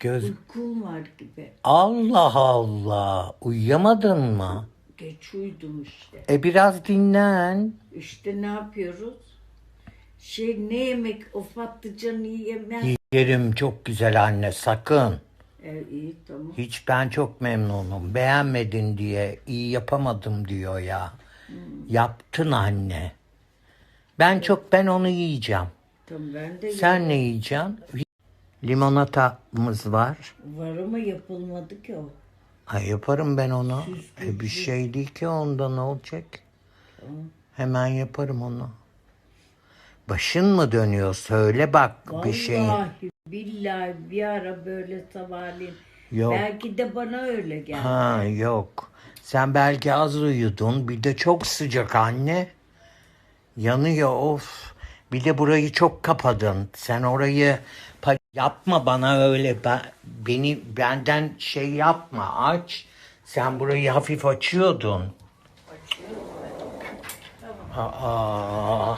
Göz Uykum var gibi. Allah Allah. Uyuyamadın mı? Geç uyudum işte. E biraz dinlen. İşte ne yapıyoruz? Şey ne yemek o patlıcanı yemez. Yerim çok güzel anne sakın. E, iyi tamam. Hiç ben çok memnunum. Beğenmedin diye iyi yapamadım diyor ya. Yaptın anne. Ben çok ben onu yiyeceğim. Tamam ben de Sen ne yiyeceksin? Limonatamız var. var ama yapılmadı ki o. Ha, yaparım ben onu. E, bir şey değil ki onda ne olacak? Hemen yaparım onu. Başın mı dönüyor? Söyle bak bir şey. Vallahi billahi bir ara böyle sabahleyin. Yok. Belki de bana öyle geldi. Ha yok. Sen belki az uyudun. Bir de çok sıcak anne. Yanıyor of. Bir de burayı çok kapadın. Sen orayı yapma bana öyle. Ben, beni benden şey yapma aç. Sen burayı hafif açıyordun. Aa,